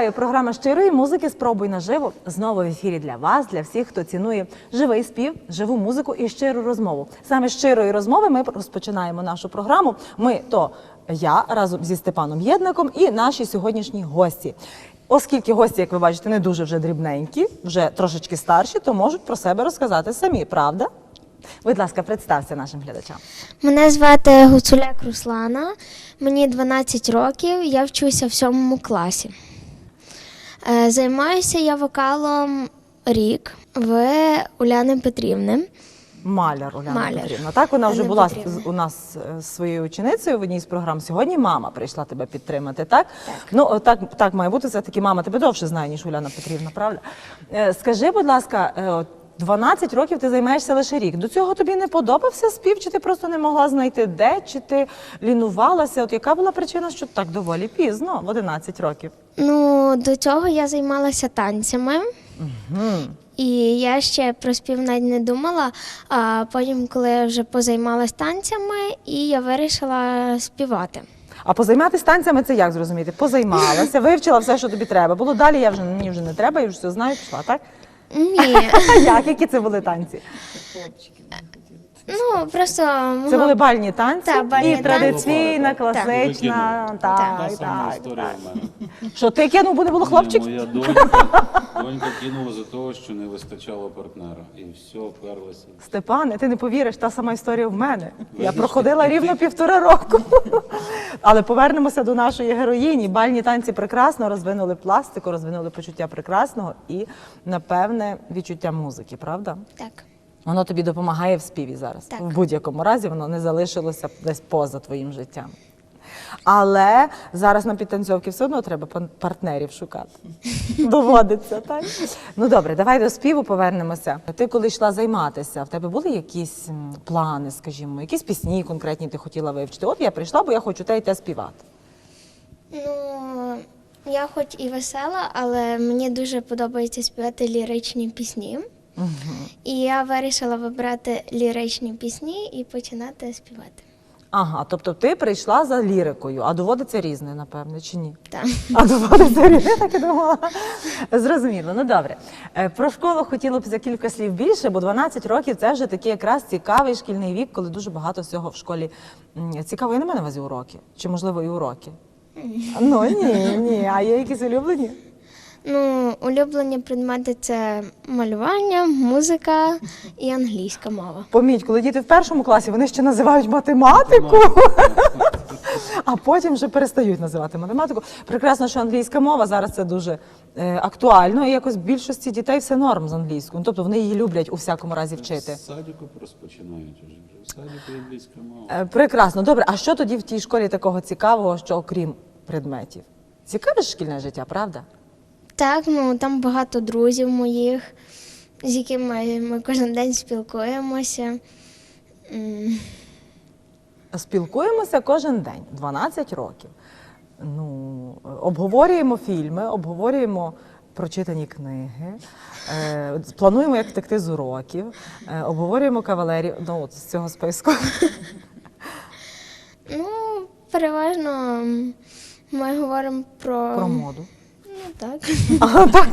Вітаю! Програма щирої музики Спробуй наживо знову в ефірі для вас, для всіх, хто цінує живий спів, живу музику і щиру розмову. Саме щирої розмови ми розпочинаємо нашу програму. Ми то я разом зі Степаном Єдником і наші сьогоднішні гості. Оскільки гості, як ви бачите, не дуже вже дрібненькі, вже трошечки старші, то можуть про себе розказати самі, правда? Будь ласка, представся нашим глядачам. Мене звати Гуцуляк Руслана, мені 12 років, я вчуся в сьомому класі. Е, Займаюся я вокалом рік в Уляни Петрівни. Маляр Уляна Маляр. Петрівна. Так, вона вже Уляна була Петрівна. у нас е, своєю ученицею в одній з програм. Сьогодні мама прийшла тебе підтримати, так? Ну, так, так має бути. Все-таки мама тебе довше знає, ніж Уляна Петрівна, правда? Е, Скажи, будь ласка, 12 років ти займаєшся лише рік. До цього тобі не подобався спів, чи ти просто не могла знайти де, чи ти лінувалася? От яка була причина, що так доволі пізно, в 11 років? Ну, до цього я займалася танцями. І я ще про спів навіть не думала. А потім, коли я вже позаймалась танцями, і я вирішила співати. А позайматися танцями це як зрозуміти? Позаймалася, вивчила все, що тобі треба. Було далі, я вже мені вже не треба, я вже все знаю, пішла, так? Ні, як? Які це були танці? Ну просто Це були бальні танці Так, бальні і танці. традиційна, класична. Так, Така так, сама так, історія в мене. Що ти кинув, бо не було хлопчик? Моя донька, донька кинула за того, що не вистачало партнера. І все, перлася. Степане, ти не повіриш, та сама історія в мене. Я проходила рівно півтора року. Але повернемося до нашої героїні. Бальні танці прекрасно розвинули пластику, розвинули почуття прекрасного і, напевне, відчуття музики, правда? так. Воно тобі допомагає в співі зараз. Так. В будь-якому разі воно не залишилося десь поза твоїм життям. Але зараз на підтанцьовки все одно треба партнерів шукати. Доводиться, так? Ну добре, давай до співу повернемося. Ти коли йшла займатися, в тебе були якісь плани, скажімо, якісь пісні конкретні ти хотіла вивчити? От я прийшла, бо я хочу те і те співати. Ну, я хоч і весела, але мені дуже подобається співати ліричні пісні. І я вирішила вибрати ліричні пісні і починати співати. Ага, тобто ти прийшла за лірикою, а доводиться різне, напевне, чи ні? Так. А доводиться різне, так і думала. Зрозуміло, ну добре. Е, Про школу хотіло б за кілька слів більше, бо 12 років це вже такий якраз цікавий шкільний вік, коли дуже багато всього в школі цікаво. Я не маю на увазі уроки, чи можливо і уроки. Ну ні, ні. А є якісь улюблені? Ну, улюблені предмети це малювання, музика і англійська мова. Поміть, коли діти в першому класі, вони ще називають математику. А потім вже перестають називати математику. Прекрасно, що англійська мова зараз це дуже е, актуально, і якось в більшості дітей все норм з англійською. Ну, Тобто вони її люблять у всякому разі вчити. З садіку розпочинають вже. В садіку англійська мова. Е, Прекрасно. Добре, а що тоді в тій школі такого цікавого, що окрім предметів? Цікаве ж шкільне життя, правда? Так, ну там багато друзів моїх, з якими ми кожен день спілкуємося. Спілкуємося кожен день, 12 років. Ну, обговорюємо фільми, обговорюємо прочитані книги, е, плануємо, як втекти з уроків, е, обговорюємо кавалерів. Ну, от з цього списку. Ну, переважно ми говоримо про, Про моду. Ну, так. А, так.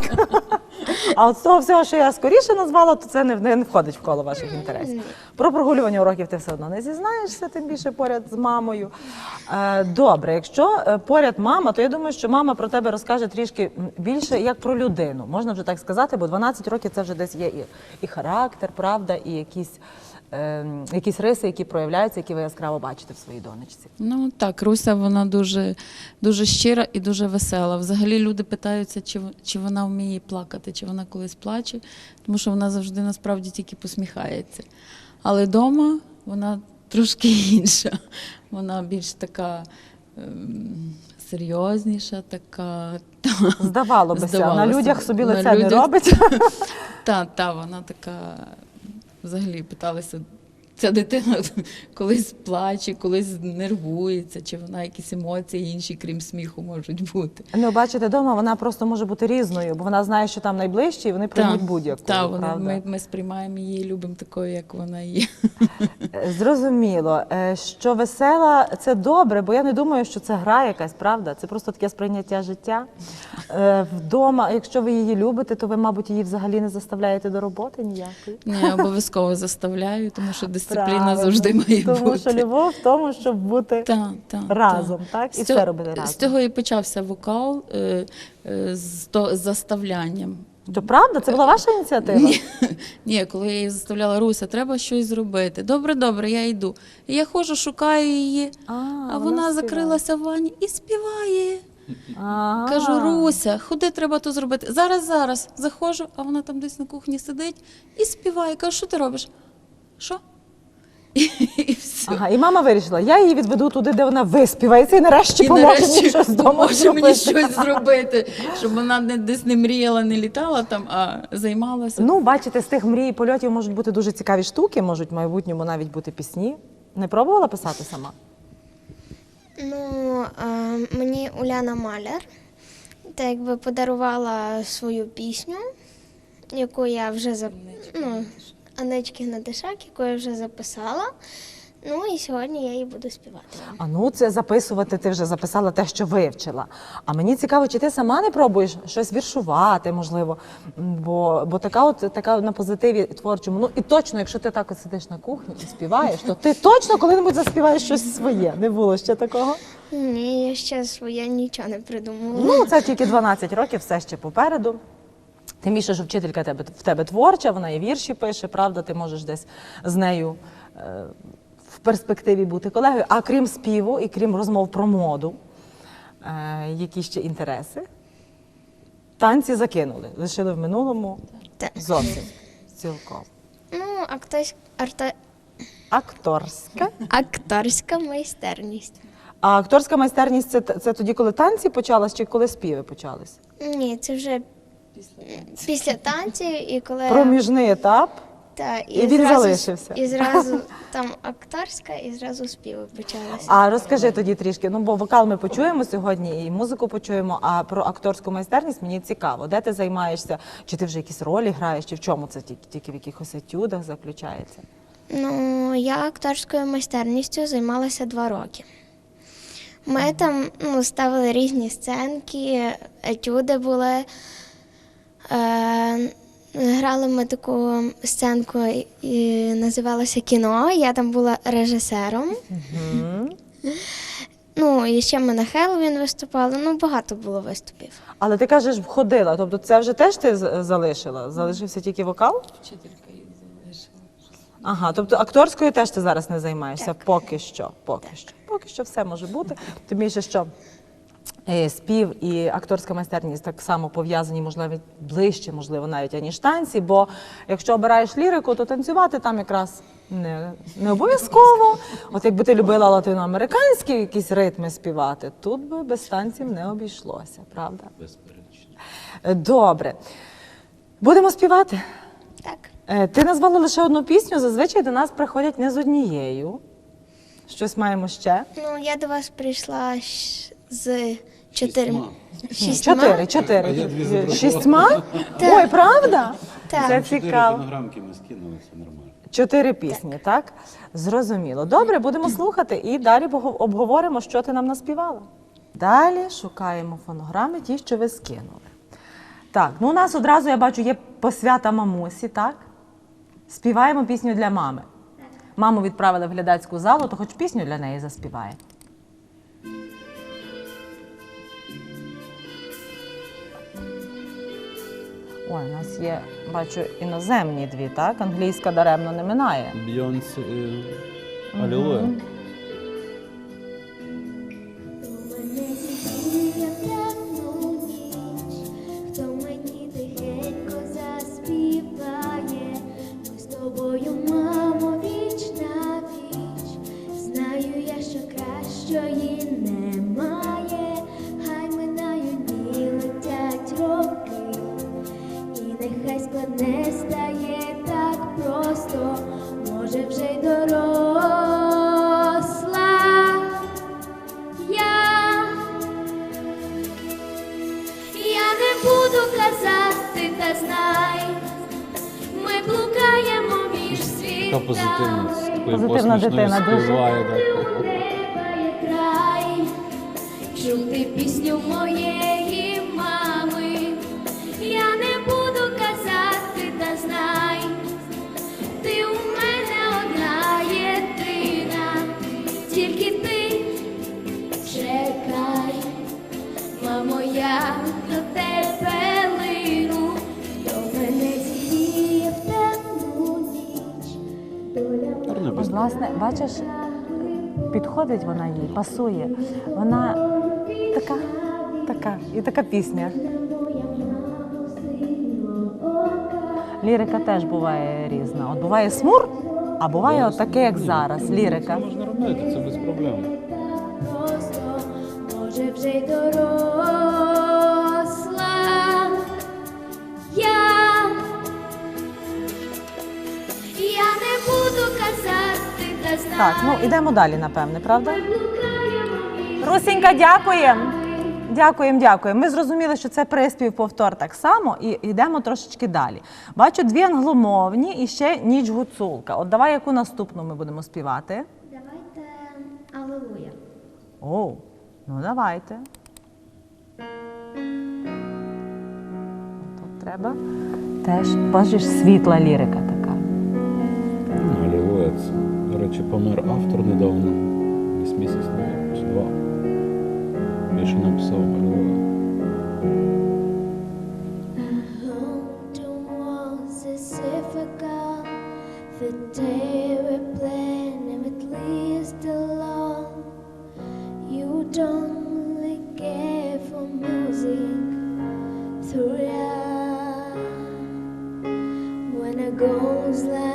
А от з того всього, що я скоріше назвала, то це не, не входить в коло ваших інтересів. Про прогулювання уроків ти все одно не зізнаєшся, тим більше поряд з мамою. Е, добре, якщо е, поряд мама, то я думаю, що мама про тебе розкаже трішки м, більше як про людину. Можна вже так сказати, бо 12 років це вже десь є і, і характер, правда, і якісь, якісь риси, які проявляються, які ви яскраво бачите в своїй донечці. Ну так, Руся вона дуже, дуже щира і дуже весела. Взагалі люди питаються, чи, чи вона вміє плакати, чи вона колись плаче, тому що вона завжди насправді тільки посміхається. Але вдома вона трошки інша. Вона більш така ем, серйозніша, така. та, Здавало бися, на людях собі на лице не робить. Та, та, вона така взагалі питалася ця дитина колись плаче, колись нервується, чи вона якісь емоції інші, крім сміху, можуть бути. Ну, бачите, вдома вона просто може бути різною, бо вона знає, що там найближче, і вони приймуть будь-яку. та, вони, правда? ми, ми сприймаємо її, любимо такою, як вона є. Е, Зрозуміло, Е, що весела це добре, бо я не думаю, що це гра якась, правда? Це просто таке сприйняття життя. Е, Вдома, якщо ви її любите, то ви, мабуть, її взагалі не заставляєте до роботи ніякої. Не обов'язково заставляю, тому що дисципліна Правильно. завжди має Тому бути. що любов в тому, щоб бути Та, та, разом, та. так? І все робити разом. З цього і почався вокал е, е, з, то, з заставлянням. То правда? Це була ваша ініціатива? Ні, ні, коли я її заставляла Руся, треба щось зробити. Добре, добре, я йду. І я ходжу, шукаю її, А, а, вона, закрилася в ванні і співає. Ага. Кажу, Руся, ходи, треба то зробити. Зараз, зараз заходжу, а вона там десь на кухні сидить і співає. Кажу, що ти робиш? Що? І, все. Ага, і мама вирішила, я її відведу туди, де вона виспівається, і нарешті І поможе нарешті мені щось вдома поможе мені зробити. щось зробити, щоб вона не десь не мріяла, не літала там, а займалася. Ну, бачите, з тих мрій і польотів можуть бути дуже цікаві штуки, можуть в майбутньому навіть бути пісні. Не пробувала писати сама? Ну, е, мені Уляна Маляр так якби подарувала свою пісню, яку я вже зап... ну, Анечки Гнатишак, яку я вже записала. Ну і сьогодні я її буду співати. А ну це записувати, ти вже записала те, що вивчила. А мені цікаво, чи ти сама не пробуєш щось віршувати, можливо. Бо, бо така от така на позитиві творчому. Ну і точно, якщо ти так от сидиш на кухні і співаєш, то ти точно коли-небудь заспіваєш щось своє. Не було ще такого. Ні, я ще своє нічого не придумала. Ну, це тільки 12 років, все ще попереду. Тим більше, що вчителька тебе, в тебе творча, вона і вірші пише, правда, ти можеш десь з нею е, в перспективі бути колегою. А крім співу і крім розмов про моду, е, які ще інтереси, танці закинули, лишили в минулому Так. зовсім цілком. Ну, актось... арта... Акторська. акторська майстерність. А акторська майстерність це, це тоді, коли танці почались, чи коли співи почались? Ні, це вже після танців і коли Проміжний етап. Та, І він залишився. І зразу там акторська, і зразу співи почалися. А розкажи тоді трішки. Ну бо вокал ми почуємо сьогодні, і музику почуємо. А про акторську майстерність мені цікаво. Де ти займаєшся? Чи ти вже якісь ролі граєш, чи в чому це тільки, тільки в якихось етюдах заключається? Ну, я акторською майстерністю займалася два роки. Ми там ну, ставили різні сценки, етюди були. Е, грали ми таку сценку, і називалося кіно. Я там була режисером. Ну, і ще ми на Хеллоуін виступали. Ну, багато було виступів. Але ти кажеш, ходила. Тобто, це вже теж ти залишила? Залишився тільки вокал? Вчителька її залишила. Ага, тобто акторською теж ти зараз не займаєшся? Поки що. Поки що. Поки що все може бути. Тим більше, що спів і акторська майстерність так само пов'язані, можливо, ближче, можливо, навіть аніж танці. Бо якщо обираєш лірику, то танцювати там якраз не, не обов'язково. От якби ти любила латиноамериканські якісь ритми співати, тут би без танців не обійшлося, правда? Безперечно. Е, Добре. Будемо співати. Так. Е, Ти назвала лише одну пісню. Зазвичай до нас приходять не з однією. Щось маємо ще. Ну, я до вас прийшла з чотирма. Шістьма. Шістьма? Чотири, А чотири. дві. Шістьма? Так. Ой, правда? Так. Це цікаво. фонограмки ми скинули, все нормально. Чотири пісні, так? Зрозуміло. Добре, будемо слухати і далі обговоримо, що ти нам наспівала. Далі шукаємо фонограми, ті, що ви скинули. Так, ну у нас одразу я бачу, є посвята мамусі, так? Співаємо пісню для мами. Маму відправили в глядацьку залу, то хоч пісню для неї заспіває. Ой, у нас є, бачу, іноземні дві, так? Англійська даремно не минає. Бейонсе і Алілуя. Чути пісню моєї мами. Я не буду казати, та знай, ти у мене одна єдина, тільки ти чекай, мамо, я до тебе лину, до мене зігріє в темну ніч. Доля власне, бачиш, підходить вона їй, пасує. Вона така, така, і така пісня. Лірика теж буває різна. От буває смур, а буває от таке, як зараз. Лірика. Це можна робити, це без проблем. може вже й доросла. Я, я не буду казати. Так, ну ідемо далі, напевне, правда? Русінька, дякуємо. Дякуємо, дякуємо. Ми зрозуміли, що це приспів повтор так само, і йдемо трошечки далі. Бачу дві англомовні і ще ніч гуцулка. От давай яку наступну ми будемо співати. Давайте Алелуя. О, ну давайте. Тут треба теж, бачиш, світла лірика така. Ну, це. До речі, помер автор недавно, десь місяць назад, чи два. Більше написав Алілуя. There was as if I got the day we planned and at least alone. You don't really care for music through ya. When it goes like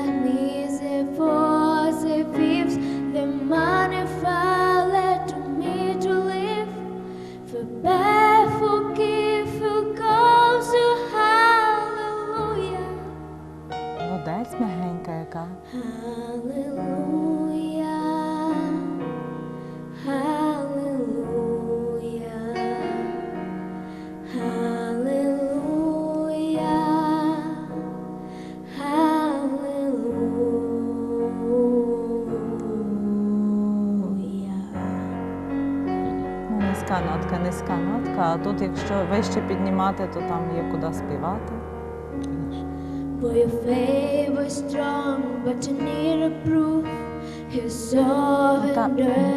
якщо вище піднімати, то там є куди співати. Boy, your faith was strong, but you need a proof. Та,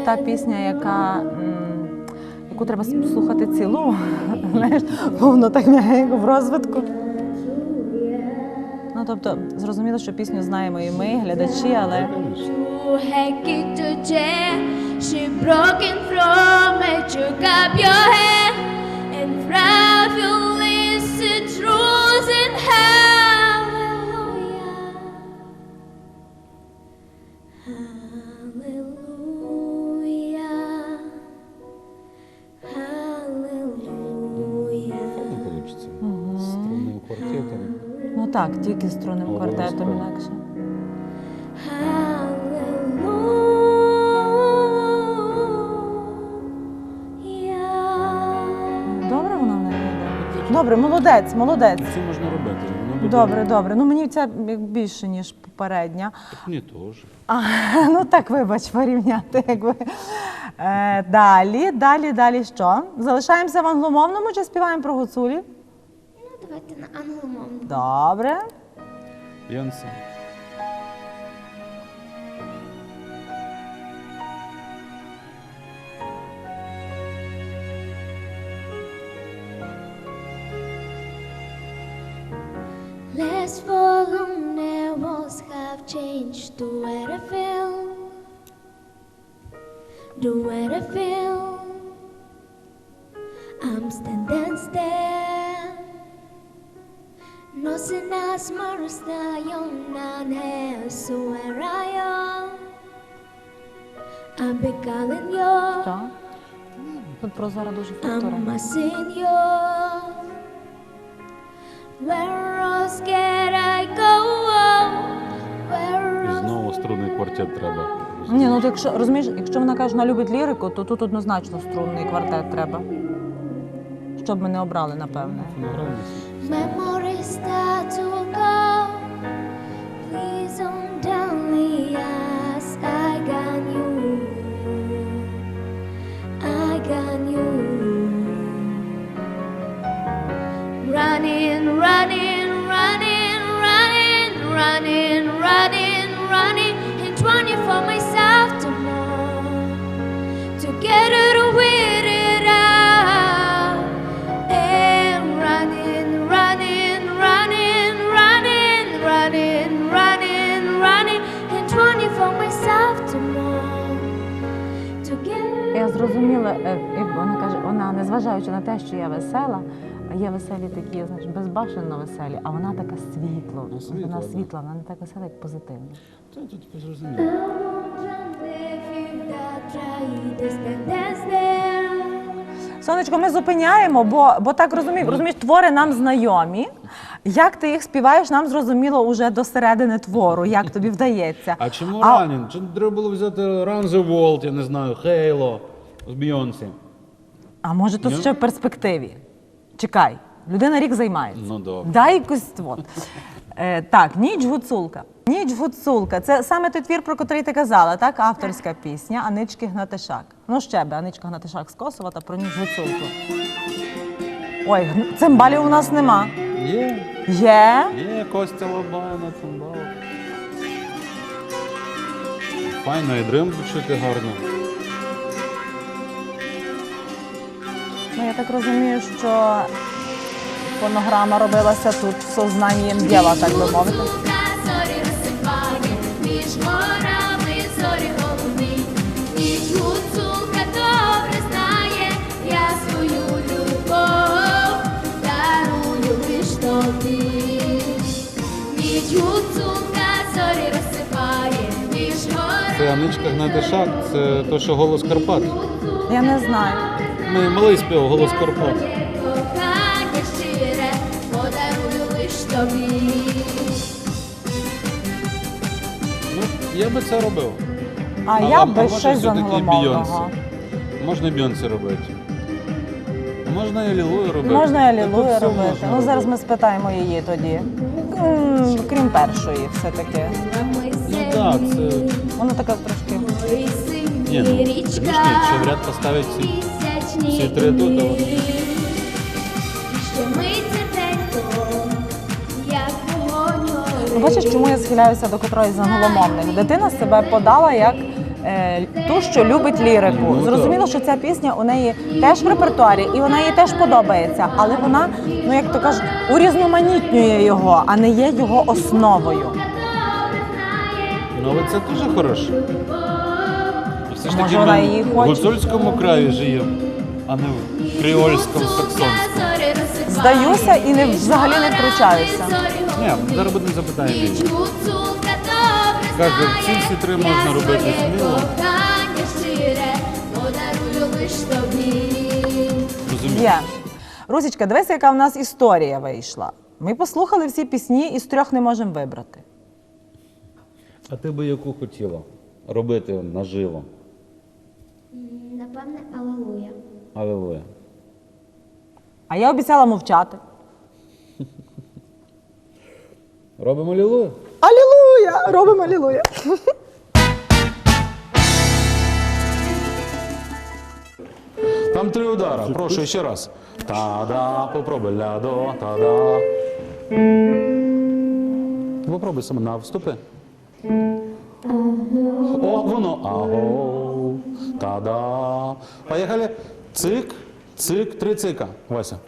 та пісня, яка, м, яку треба слухати цілу, знаєш, бо воно так м'ягенько в розвитку. Ну, тобто, зрозуміло, що пісню знаємо і ми, глядачі, але chair. She broken from it, took up your hand так, тільки струнним квартетом інакше. Добре, молодець, молодець. Це можна робити. Воно буде... Добре, добре. Ну мені ця як більше, ніж попередня. Мені теж. А, ну так, вибач, порівняти, якби. Е, далі, далі, далі що? Залишаємося в англомовному чи співаємо про гуцулі? Ну, давайте на англомовну. Добре. Янсен. Last fall on their walls have changed the way I feel. The way I feel. I'm standing still. No sin as marasta yon nan has so where I am. I'm be calling you. Що? Тут прозора дуже фактура. I'm a senior. Where else can I go? Where І знову струнний квартет треба. Ні, ну то якщо розумієш, якщо вона каже, вона любить лірику, то тут однозначно струнний квартет треба. Щоб ми не обрали, напевне. Memories start зрозуміла, е, як вона каже, вона, незважаючи на те, що я весела, є веселі такі, знаєш, безбашенно веселі, а вона така світло. Ну, світла, вона так. світла, вона не так весела, як позитивна. Це тут зрозуміло. Сонечко, ми зупиняємо, бо, бо так розумію, розумієш, твори нам знайомі. Як ти їх співаєш, нам зрозуміло уже до середини твору, як тобі вдається. А чому А- ранін? Чи треба було взяти Run the World, я не знаю, Halo з Бейонсі? А може тут ще в перспективі? Чекай, людина рік займається. Ну, добре. Дай якусь от. Е, так, ніч гуцулка. Ніч гуцулка. Це саме той твір, про котрий ти казала, так? Авторська пісня Анички Гнатишак. Ну ще би, Аничка Гнатишак з Косова та про ніч гуцулку. Ой, гн- цимбалів у нас нема. Є, Є. є, Костя Лобана, цимбал. Файно, і дрим чути гарно. Ну, я так розумію, що фонограма робилася тут сознанием діла, так би мовити. Це Аничка Гнатишак, це то, що голос Карпат. Я не знаю. Ми малий спів, голос Карпат. Кохання щире подарую лиш тобі. Ну, я би це робив. А, я вам- би може щось з все-таки англомовного. Можна Бейонсі робити. Можна і Алілую робити. Можна і Та тут все робити. можна Ну зараз ми спитаємо її тоді. М, Крім першої, все-таки. Ну так, це. Вона така трошки. Ні, ну, звісно, якщо в ряд поставить ці три тут, вони- бачиш, чому я схиляюся до котрої з англомовних? Дитина себе подала як е, ту, що любить лірику. Ну, Зрозуміло, що ця пісня у неї теж в репертуарі, і вона їй теж подобається, але вона, ну як то кажуть, урізноманітнює його, а не є його основою. Ну, але це дуже хороше. Все ж Може, таки вона ми її в хоче? гуцульському краї живемо, а не в креольському саксонському. Здаюся і не взагалі не втручаюся. Ні, зараз будемо запитання її. Каже, ці всі три можна робити сміло. Розумієш? Є. Русічка, дивися, яка в нас історія вийшла. Ми послухали всі пісні і з трьох не можемо вибрати. А ти би яку хотіла робити наживо? Напевне, Алелуя. Алілуя. А я обіцяла мовчати. Робимо алілуя? Алілуя! Робимо алілуя! Там три удара. Прошу ще раз. Та-да, попробуй ля-до, та-да. Попробуй саме на вступи. О, воно. Аго. Та-да. Поїхали. Цик, цик, три цика. Вася.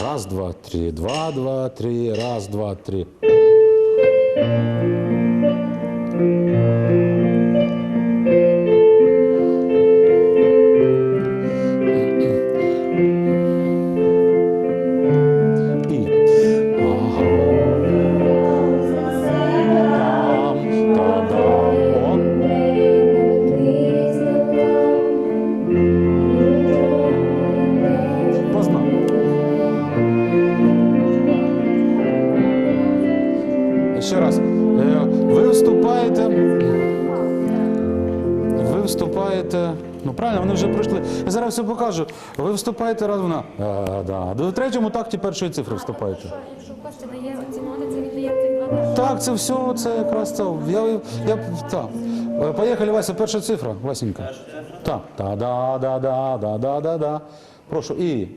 Раз, два, три. Два, два, три. Раз, два, три. Ну правильно, вони вже пройшли. Я зараз все покажу. Ви вступаєте раз вона. А, да. В третьому такті першої цифри вступаєте. Якщо Костя дає це він дає. Так, це все, це якраз це. Я, я, так. Е, Поїхали, Вася, перша цифра, Васенька. Так. Та-да-да-да-да-да-да-да. Прошу, і.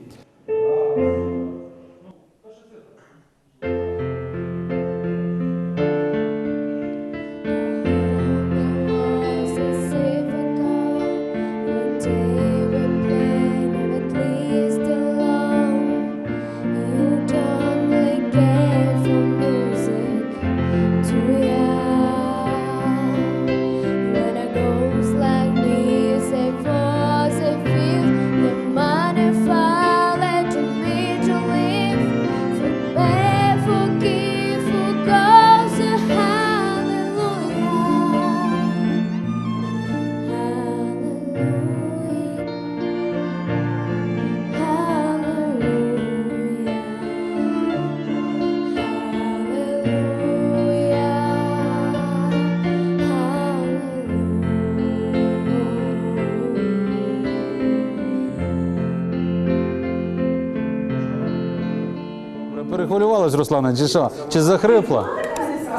Руслана, чи що? Чи захрипла?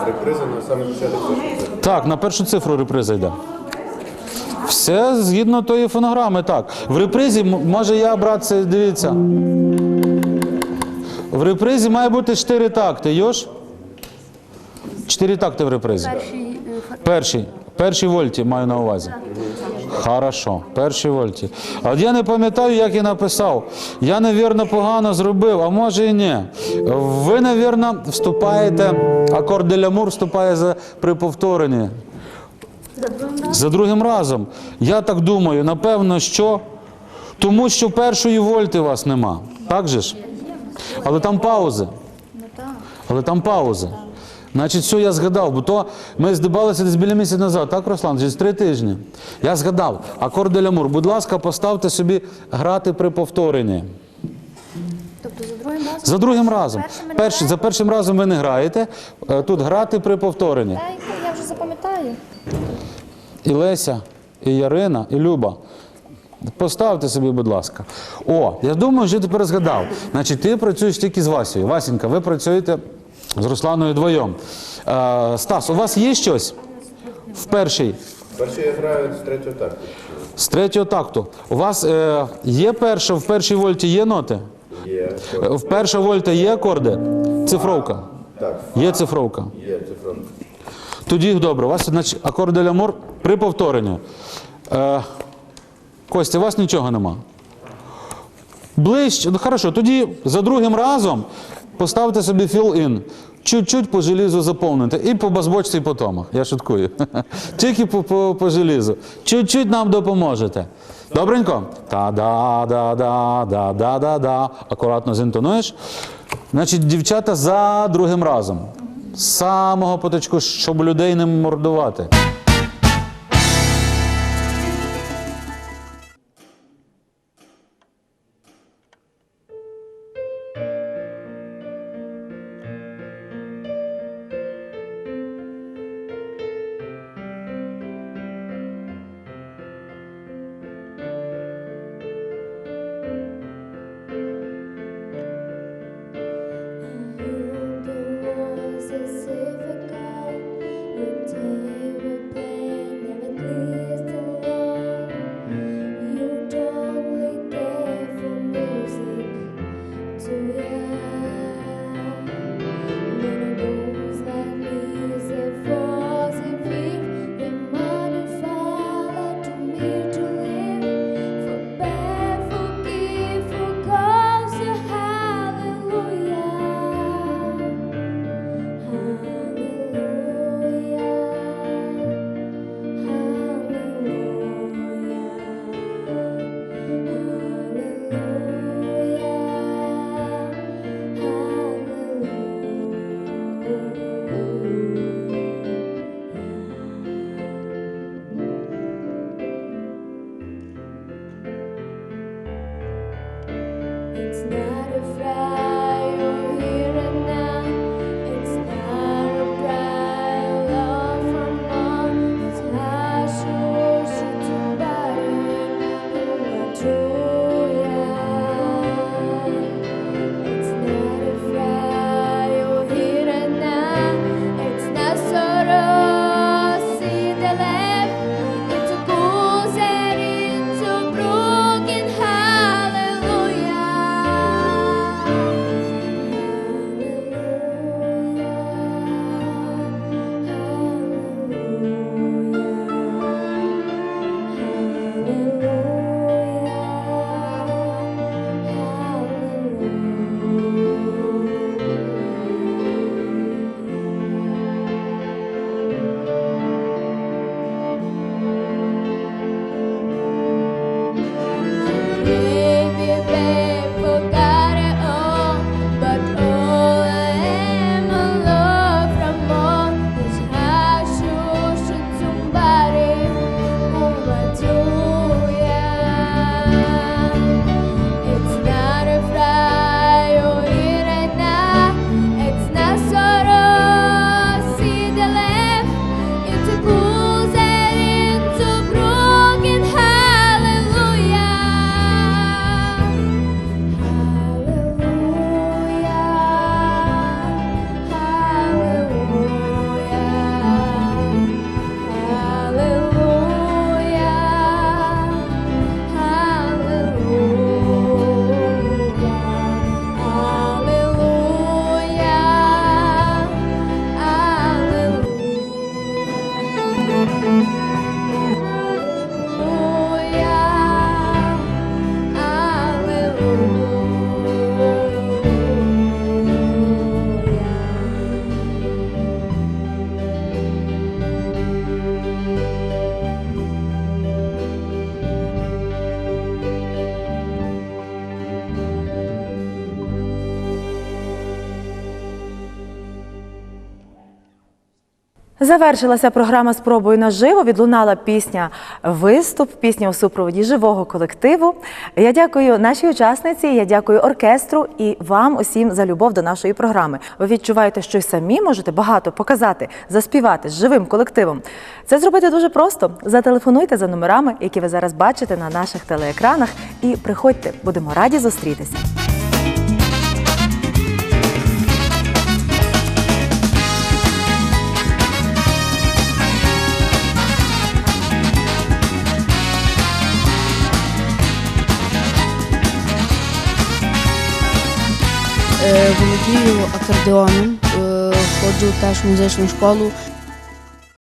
Реприза на саме початок. Так, на першу цифру реприза йде. Все згідно тої фонограми, так. В репризі, може я, брат, це дивіться. В репризі має бути чотири такти, Йош? Чотири такти в репризі. Перший. Перший вольті маю на увазі. Хорошо, перший вольті. А от я не пам'ятаю, як я написав. Я, навірно, погано зробив, а може і ні. Ви, навірно, вступаєте, акорд де лямур вступає за, при повторенні. За другим разом. Я так думаю, напевно, що тому що першої вольти у вас нема. Так же ж? Але там паузи. Але там паузи. Значить, все, я згадав, бо то ми здибалися десь біля місяця назад, так, Руслан? Через три тижні. Я згадав. Акорд де лямур. Будь ласка, поставте собі грати при повторенні. Тобто за другим разом? За другим разом. Першим ми не Перший, за першим разом ви не граєте. е, Тут грати при повторенні. Та й я вже запам'ятаю. І Леся, і Ярина, і Люба. Поставте собі, будь ласка. О, я думаю, що я тепер згадав. Значить, ти працюєш тільки з Васею. Васенька, ви працюєте з Русланою вдвоєм. Е, Стас, у вас є щось в першій? Перший я граю з третього такту. З третього такту. У вас е, є перша, в першій вольті є ноти? Є. Е, В перша вольта є акорди? Цифровка. Так, Є цифровка. є цифрон. Тоді добре. У вас значить, акорд де лямур при повторенні. Е, Костя, у вас нічого нема. Ближче. Ну хорошо, тоді за другим разом поставте собі fill-in. Чуть-чуть по желізу заповните. І по базбочці, і. Я шуткую. Тільки по, по, по желізу. Чуть-чуть нам допоможете. Добренько? Та-да-да-да-да-да-да-да. Акуратно зінтонуєш. Значить, дівчата за другим разом. З самого поточку, щоб людей не мордувати. Завершилася програма Спробуй наживо. Відлунала пісня Виступ, пісня у супроводі живого колективу. Я дякую нашій учасниці, я дякую оркестру і вам усім за любов до нашої програми. Ви відчуваєте, що й самі можете багато показати, заспівати з живим колективом. Це зробити дуже просто. Зателефонуйте за номерами, які ви зараз бачите на наших телеекранах, і приходьте, будемо раді зустрітися. Е, Володію акордеоном, е, ходжу теж в музичну школу.